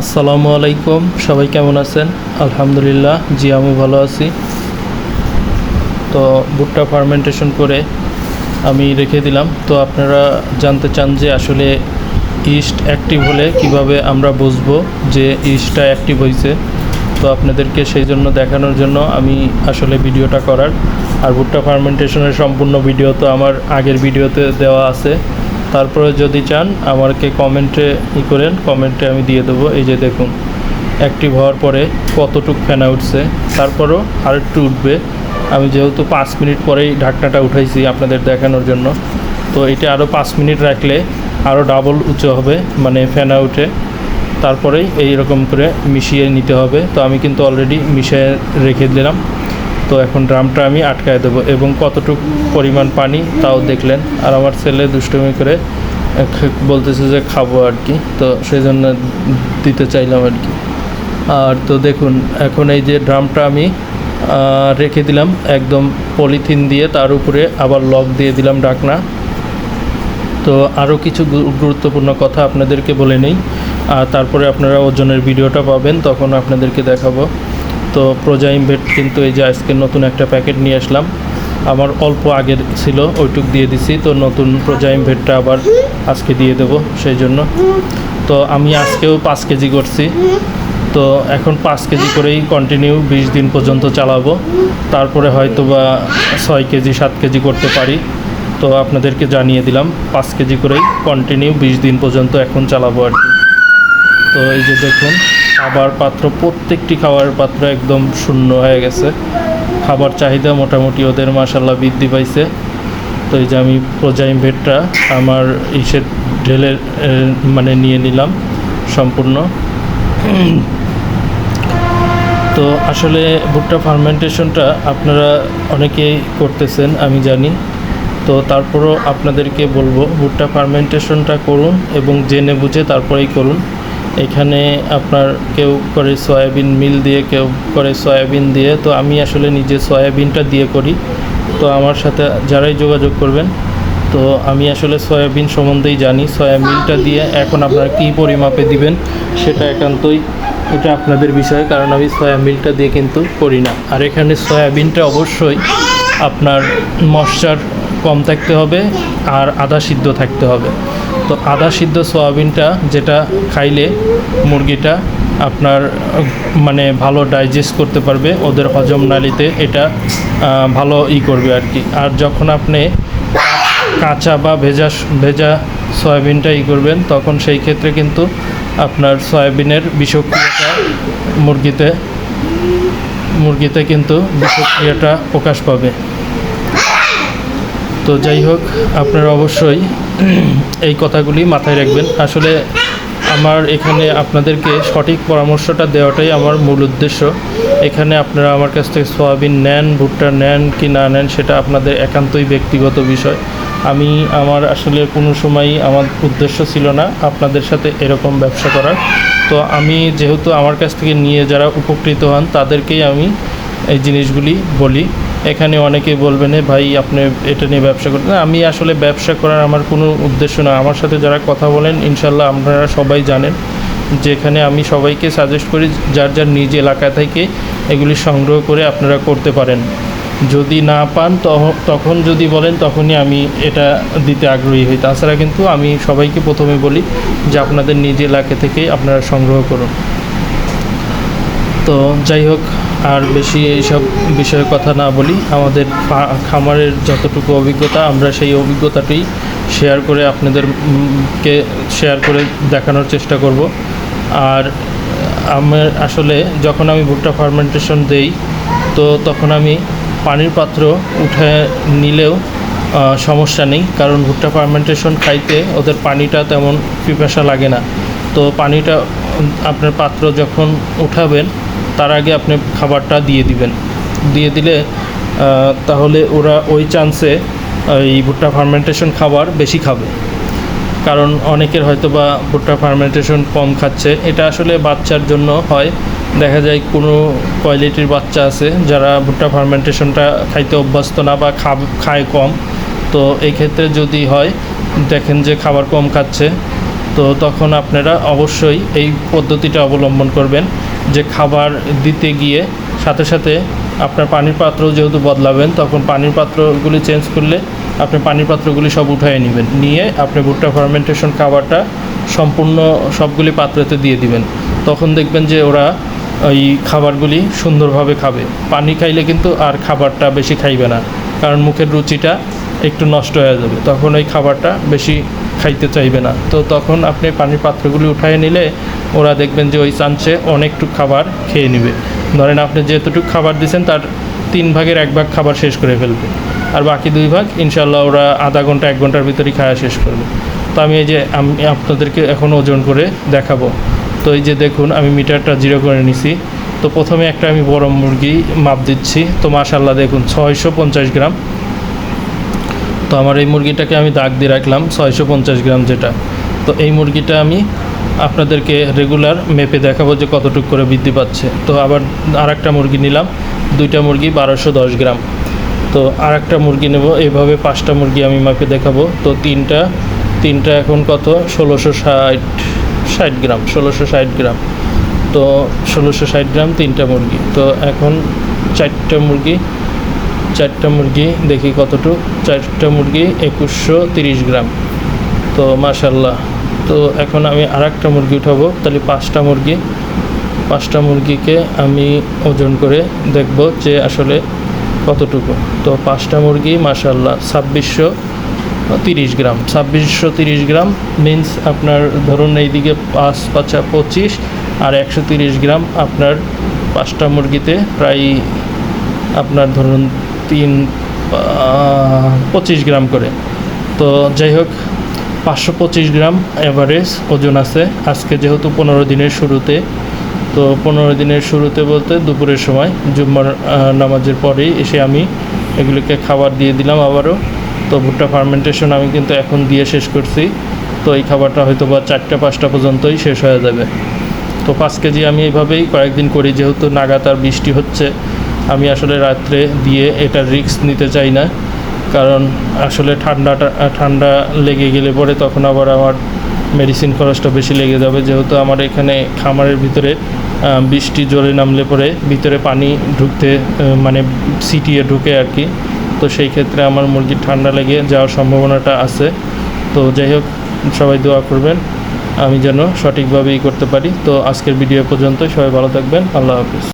আসসালামু আলাইকুম। সবাই কেমন আছেন? আলহামদুলিল্লাহ, জি, আমি ভালো আছি। তো, ভুট্টা ফার্মেন্টেশন করে আমি রেখে দিলাম। তো, আপনারা জানতে চান যে আসলে ইস্ট অ্যাক্টিভ হলে কীভাবে আমরা বুঝব যে ইস্টটা অ্যাক্টিভ হয়েছে তো, আপনাদেরকে সেই জন্য দেখানোর জন্য আমি আসলে ভিডিওটা করার। আর ভুট্টা ফার্মেন্টেশনের সম্পূর্ণ ভিডিও তো আমার আগের ভিডিওতে দেওয়া আছে। তারপরে যদি চান আমাকে কমেন্টে ই করেন, কমেন্টে আমি দিয়ে দেবো। এই যে দেখুন অ্যাক্টিভ হওয়ার পরে কতটুক ফেনা উঠছে, তারপরও আর একটু উঠবে। আমি যেহেতু পাঁচ মিনিট পরেই ঢাকনাটা উঠাইছি আপনাদের দেখানোর জন্য, তো এটা আরও পাঁচ মিনিট রাখলে আরও ডাবল উঁচু হবে মানে ফেনা উঠে তারপরেই এই রকম করে মিশিয়ে নিতে হবে। তো আমি কিন্তু অলরেডি মিশিয়ে রেখে দিলাম। তো এখন ড্রামটা আমি আটকায় দেবো এবং কতটুকু পরিমাণ পানি তাও দেখলেন। আর আমার ছেলে দুষ্টুমি করে বলতেছে যে খাব আর কি। তো সেই জন্য দিতে চাইলাম আর কি। আর তো দেখুন, এখন এই যে ড্রামটা আমি রেখে দিলাম একদম পলিথিন দিয়ে, তার উপরে আবার লক দিয়ে দিলাম ডাকনা। তো আরও কিছু গুরুত্বপূর্ণ কথা আপনাদেরকে বলে নেই। আর তারপরে আপনারা ওজনের ভিডিওটা পাবেন, তখন আপনাদেরকে দেখাবো। তো প্রোজাইম ভেট কিন্তু এই যে আজকে নতুন একটা প্যাকেট নিয়ে আসলাম। আমার অল্প আগের ছিল, ওইটুক দিয়ে দিছি। তো নতুন প্রোজাইম ভেটটা আবার আজকে দিয়ে দেব সেই জন্য। তো আমি আজকেও পাঁচ কেজি করছি। তো এখন পাঁচ কেজি করেই কন্টিনিউ বিশ দিন পর্যন্ত চালাবো। তারপরে হয়তো বা ছয় কেজি, সাত কেজি করতে পারি। তো আপনাদেরকে জানিয়ে দিলাম, পাঁচ কেজি করেই কন্টিনিউ বিশ দিন পর্যন্ত এখন চালাবো আর কি। তো এই যে দেখুন, খাবার পাত্র, প্রত্যেকটি খাবারের পাত্র একদম শূন্য হয়ে গেছে। খাবার চাহিদা মোটামুটি ওদের মাসাল্লাহ বৃদ্ধি পাইছে। তো এই যে আমি প্রোজাইম ভেটটা আমার ইসের ঢেলে মানে নিয়ে নিলাম সম্পূর্ণ। তো আসলে ভুট্টা ফার্মেন্টেশনটা আপনারা অনেকেই করতেছেন, আমি জানি। তো তারপরও আপনাদেরকে বলব, ভুট্টা ফার্মেন্টেশনটা করুন এবং জেনে বুঝে তারপরেই করুন। এখানে আপনার কেউ করে সয়াবিন মিল দিয়ে, কেউ করে সয়াবিন দিয়ে। তো আমি আসলে নিজে সয়াবিনটা দিয়ে করি। তো আমার সাথে যারাই যোগাযোগ করবেন, তো আমি আসলে সয়াবিন সম্বন্ধেই জানি। সয়া মিলটা দিয়ে এখন আপনারা কী পরিমাপে দিবেন সেটা একান্তই এটা আপনাদের বিষয়, কারণ আমি সয়া মিলটা দিয়ে কিন্তু করি না। আর এখানে সয়াবিনটা অবশ্যই আপনার মশচার কম থাকতে হবে আর আদা সিদ্ধ থাকতে হবে। তো আদা সিদ্ধ সয়াবিনটা যেটা খাইলে মুরগিটা আপনার মানে ভালো ডাইজেস্ট করতে পারবে, ওদের হজম নালীতে এটা ভালো ই করবে আর কি। আর যখন আপনি কাঁচা বা ভেজা ভেজা সয়াবিনটা ই করবেন, তখন সেই ক্ষেত্রে কিন্তু আপনার সয়াবিনের বিষক্রিয়াটা মুরগিতে মুরগিতে কিন্তু বিষক্রিয়াটা প্রকাশ পাবে। তো যাই হোক, আপনারা অবশ্যই এই কথাগুলি মাথায় রাখবেন। আসলে আমার এখানে আপনাদেরকে সঠিক পরামর্শটা দেওয়াটাই আমার মূল উদ্দেশ্য। এখানে আপনারা আমার কাছ থেকে সোয়াবিন নেন, ভুট্টা নেন কি না নেন, সেটা আপনাদের একান্তই ব্যক্তিগত বিষয়। আমি, আমার আসলে কোনো সময়ই আমার উদ্দেশ্য ছিল না আপনাদের সাথে এরকম ব্যবসা করার। তো আমি যেহেতু আমার কাছ থেকে নিয়ে যারা উপকৃত হন, তাদেরকেই আমি এই জিনিসগুলি বলি। এখানে অনেকে বলবেন, "এ ভাই, আপনি এটা নিয়ে ব্যবসা করতে আমি আসলে ব্যবসা করার আমার কোনো উদ্দেশ্য না। আমার সাথে যারা কথা বলেন, ইনশাল্লাহ আপনারা সবাই জানেন যেখানে আমি সবাইকে সাজেস্ট করি, যার যার নিজ এলাকা থেকে এগুলি সংগ্রহ করে আপনারা করতে পারেন। যদি না পান তখন যদি বলেন, তখনই আমি এটা দিতে আগ্রহী হই। তাছাড়া কিন্তু আমি সবাইকে প্রথমে বলি যে আপনাদের নিজ এলাকা থেকে আপনারা সংগ্রহ করুন। তো যাই হোক আর বেশি এইসব বিষয়ে কথা না বলি, আমাদের খামারের যতটুকু অভিজ্ঞতা, আমরা সেই অভিজ্ঞতাটি শেয়ার করে আপনাদেরকে শেয়ার করে দেখানোর চেষ্টা করব। আর আমার আসলে যখন আমি ভুট্টা ফার্মেন্টেশন দেই, তো তখন আমি পানির পাত্র উঠে নিলেও সমস্যা নেই, কারণ ভুট্টা ফার্মেন্টেশন খাইতে ওদের পানিটা তেমন পিপাসা লাগে না। তো পানিটা, আপনার পাত্র যখন উঠাবেন তার আগে আপনি খাবারটা দিয়ে দিবেন। দিয়ে দিলে তাহলে ওরা ওই চান্সে এই ভুট্টা ফার্মেন্টেশন খাবার বেশি খাবে। কারণ অনেকের হয়তো বা ভুট্টা ফার্মেন্টেশন কম খাচ্ছে। এটা আসলে বাচ্চার জন্য হয়। দেখা যায় কোনো কোয়ালিটির বাচ্চা আছে যারা ভুট্টা ফার্মেন্টেশনটা খাইতে অভ্যস্ত না বা খায় কম। তো এই ক্ষেত্রে যদি হয়, দেখেন যে খাবার কম খাচ্ছে, তো তখন আপনারা অবশ্যই এই পদ্ধতিটা অবলম্বন করবেন। যে খাবার দিতে গিয়ে সাথে সাথে আপনার পানির পাত্র যেহেতু বদলাবেন, তখন পানির পাত্রগুলি চেঞ্জ করলে আপনি পানির পাত্রগুলি সব উঠায় নেবেন। নিয়ে আপনি ভুট্টা ফার্মেন্টেশন খাবারটা সম্পূর্ণ সবগুলি পাত্রতে দিয়ে দিবেন। তখন দেখবেন যে ওরা ওই খাবারগুলি সুন্দরভাবে খাবে। পানি খাইলে কিন্তু আর খাবারটা বেশি খাইবে না, কারণ মুখের রুচিটা একটু নষ্ট হয়ে যাবে। তখন ওই খাবারটা বেশি খাইতে চাইবে না। তো তখন আপনি পানির পাত্রগুলি উঠায় নিলে ওরা দেখবেন যে ওই চান্সে অনেকটুকু খাবার খেয়ে নেবে। ধরেন আপনি যেতটুকু খাবার দিয়েছেন তার তিন ভাগের এক ভাগ খাবার শেষ করে ফেলবে। আর বাকি দুই ভাগ ইনশাল্লাহ ওরা আধা ঘণ্টা, এক ঘণ্টার ভিতরেই খাওয়া শেষ করবে। তো আমি এই যে, আমি আপনাদেরকে এখন ওজন করে দেখাবো। তো এই যে দেখুন, আমি মিটারটা জিরো করে নিছি। তো প্রথমে একটা আমি বড় মুরগি মাপ দিচ্ছি। তো মাশাল্লাহ দেখুন, ছয়শো পঞ্চাশ গ্রাম। তো আমার এই মুরগিটাকে আমি দাগ দিয়ে রাখলাম, ছয়শো পঞ্চাশ গ্রাম যেটা। তো এই মুরগিটা আমি আপনাদেরকে রেগুলার মেপে দেখাবো যে কতটুকু করে বৃদ্ধি পাচ্ছে। তো আবার আর একটা মুরগি নিলাম, দুইটা মুরগি বারোশো দশ গ্রাম। তো আর একটা মুরগি নেব এইভাবে পাঁচটা মুরগি আমি মাপে দেখাবো। তো তিনটা তিনটা এখন কত? ষোলোশো ষাট ষাট গ্রাম, ষোলোশো ষাট গ্রাম। তো ষোলোশো ষাট গ্রাম তিনটা মুরগি। তো এখন চারটা মুরগি চারটা মুরগি, দেখি কতটুক। চারটা মুরগি, একুশশো তিরিশ গ্রাম। তো মাশাল্লাহ। তো এখন আমি আর একটা মুরগি উঠাবো, তাহলে পাঁচটা মুরগি। পাঁচটা মুরগিকে আমি ওজন করে দেখব যে আসলে কতটুকু। তো পাঁচটা মুরগি, মাশাল্লাহ, ছাব্বিশশো তিরিশ গ্রাম। ছাব্বিশশো তিরিশ গ্রাম মিন্স আপনার ধরুন এইদিকে পাঁচ, পাঁচা, পঁচিশ আর একশো তিরিশ গ্রাম আপনার পাঁচটা মুরগিতে প্রায় আপনার ধরুন তিন পঁচিশ গ্রাম করে। তো যাই হোক, পাঁচশো পঁচিশ গ্রাম অ্যাভারেজ ওজন আছে। আজকে যেহেতু পনেরো দিনের শুরুতে, তো পনেরো দিনের শুরুতে বলতে দুপুরের সময়, জুম্মার নামাজের পরেই এসে আমি এগুলোকে খাবার দিয়ে দিলাম আবারও। তো ভুট্টা ফার্মেন্টেশন আমি কিন্তু এখন দিয়ে শেষ করছি। তো এই খাবারটা হয়তো বা চারটা, পাঁচটা পর্যন্তই শেষ হয়ে যাবে। তো পাঁচ কেজি আমি এইভাবেই কয়েকদিন করি, যেহেতু নাগাতার বৃষ্টি হচ্ছে। আমি আসলে রাত্রে দিয়ে এটা রিস্ক নিতে চাই না। কারণ আসলে ঠান্ডাটা, ঠান্ডা লেগে গেলে পরে তখন আবার আমার মেডিসিন খরচটা বেশি লেগে যাবে। যেহেতু আমার এখানে খামারের ভিতরে বৃষ্টি জোরে নামলে পরে ভিতরে পানি ঢুকতে মানে সিটিয়ে ঢুকে আর কি তো সেই ক্ষেত্রে আমার মুরগির ঠান্ডা লেগে যাওয়ার সম্ভাবনাটা আছে। তো যাই হোক, সবাই দোয়া করবেন, আমি যেন সঠিকভাবেই করতে পারি। তো আজকের ভিডিও পর্যন্ত সবাই ভালো থাকবেন। আল্লাহ হাফিজ।